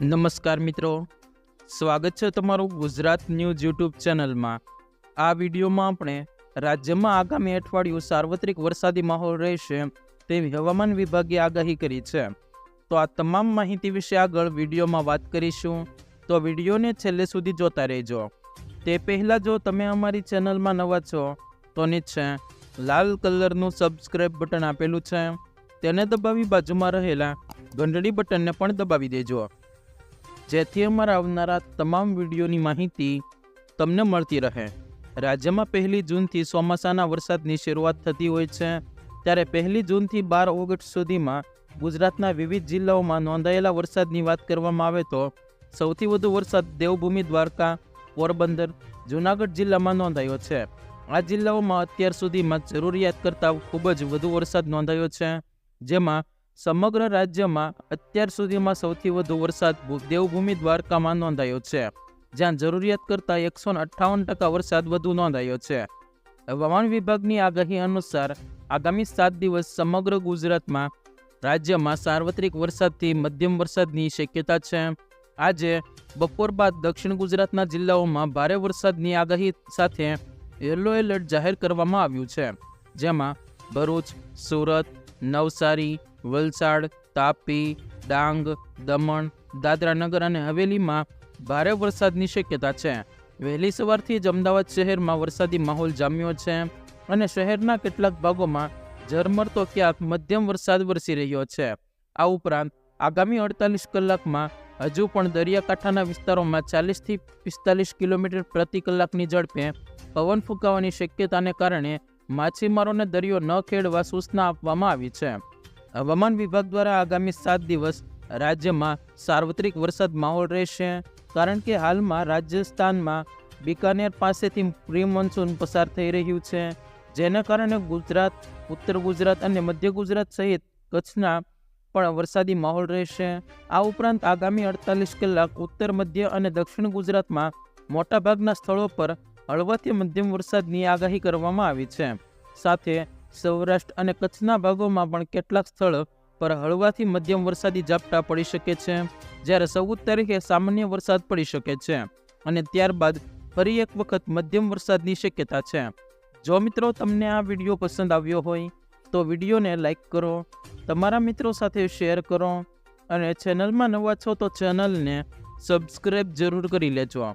નમસ્કાર મિત્રો. સ્વાગત છે તમારું ગુજરાત ન્યૂઝ યુટ્યુબ ચેનલમાં. આ વિડીયોમાં આપણે રાજ્યમાં આગામી અઠવાડિયું સાર્વત્રિક વરસાદી માહોલ રહેશે તેવી હવામાન વિભાગે આગાહી કરી છે. તો આ તમામ માહિતી વિશે આગળ વિડીયોમાં વાત કરીશું. તો વિડીયોને છેલ્લે સુધી જોતા રહેજો. તે પહેલાં જો તમે અમારી ચેનલમાં નવા છો, તો નીચે લાલ કલરનું સબસ્ક્રાઈબ બટન આપેલું છે. તેને દબાવી બાજુમાં રહેલા ઘંટડી બટનને પણ દબાવી દેજો. જેથી અમારા આવનારા તમામ વિડીયોની માહિતી તમને મળતી રહે. રાજ્યમાં પહેલી જૂનથી ચોમાસાના વરસાદની શરૂઆત થતી હોય છે, ત્યારે પહેલી જૂનથી બાર ઓગસ્ટ સુધીમાં ગુજરાતના વિવિધ જિલ્લાઓમાં નોંધાયેલા વરસાદની વાત કરવામાં આવે તો સૌથી વધુ વરસાદ દેવભૂમિ, દ્વારકા, પોરબંદર, જૂનાગઢ જિલ્લામાં નોંધાયો છે. આ જિલ્લાઓમાં અત્યાર સુધીમાં જરૂરિયાત કરતાં ખૂબ જ વધુ વરસાદ નોંધાયો છે, જેમાં સમગ્ર રાજ્યમાં અત્યાર સુધીમાં સૌથી વધુ વરસાદ દેવભૂમિ દ્વારકામાં નોંધાયો છે. જ્યાં જરૂરિયાત કરતાં એકસો અઠ્ઠાવન ટકા વરસાદ વધુ નોંધાયો છે. હવામાન વિભાગની આગાહી અનુસાર, આગામી સાત દિવસ સમગ્ર ગુજરાતમાં રાજ્યમાં સાર્વત્રિક વરસાદથી મધ્યમ વરસાદની શક્યતા છે. આજે બપોર બાદ દક્ષિણ ગુજરાતના જિલ્લાઓમાં ભારે વરસાદની આગાહી સાથે યલો એલર્ટ જાહેર કરવામાં આવ્યું છે. જેમાં ભરૂચ, સુરત નવસારી, વલસાડ, તાપી, ડાંગ, દમણ, દાદરાનગર અને હવેલીમાં ભારે વરસાદની શક્યતા છે. વહેલી સવારથી જ અમદાવાદ શહેરમાં વરસાદી માહોલ જામ્યો છે અને શહેરના કેટલાક ભાગોમાં ઝરમર તો ક્યાંક મધ્યમ વરસાદ વરસી રહ્યો છે. આ ઉપરાંત આગામી અડતાલીસ કલાકમાં હજુ પણ દરિયાકાંઠાના વિસ્તારોમાં ચાલીસથી પિસ્તાલીસ કિલોમીટર પ્રતિ કલાકની ઝડપે પવન ફૂંકાવાની શક્યતાને કારણે માછીમારોને દરિયો ન ખેડવા સૂચના આપવામાં આવી છે. હવામાન વિભાગ દ્વારા આગામી સાત દિવસ રાજ્યમાં સાર્વત્રિક વરસાદ માહોલ રહેશે, કારણ કે હાલમાં રાજસ્થાનમાં બિકાનેર પાસેથી પ્રી મોન્સૂન પસાર થઈ રહ્યું છે, જેના કારણે ગુજરાત, ઉત્તર ગુજરાત અને મધ્ય ગુજરાત સહિત કચ્છના પણ વરસાદી માહોલ રહેશે. આ ઉપરાંત આગામી અડતાલીસ કલાક ઉત્તર, મધ્ય અને દક્ષિણ ગુજરાતમાં મોટાભાગના સ્થળો પર હળવાથી મધ્યમ વરસાદની આગાહી કરવામાં આવી છે. સાથે સૌરાષ્ટ્ર અને કચ્છના ભાગોમાં પણ કેટલાક સ્થળ પર હળવાથી મધ્યમ વરસાદી ઝાપટા પડી શકે છે, જ્યારે ચૌદ તારીખે સામાન્ય વરસાદ પડી શકે છે અને ત્યારબાદ ફરી એક વખત મધ્યમ વરસાદની શક્યતા છે. જો મિત્રો તમને આ વીડિયો પસંદ આવ્યો હોય, તો વિડીયોને લાઇક કરો, તમારા મિત્રો સાથે શેર કરો અને ચેનલમાં નવા છો તો ચેનલને સબસ્ક્રાઈબ જરૂર કરી લેજો.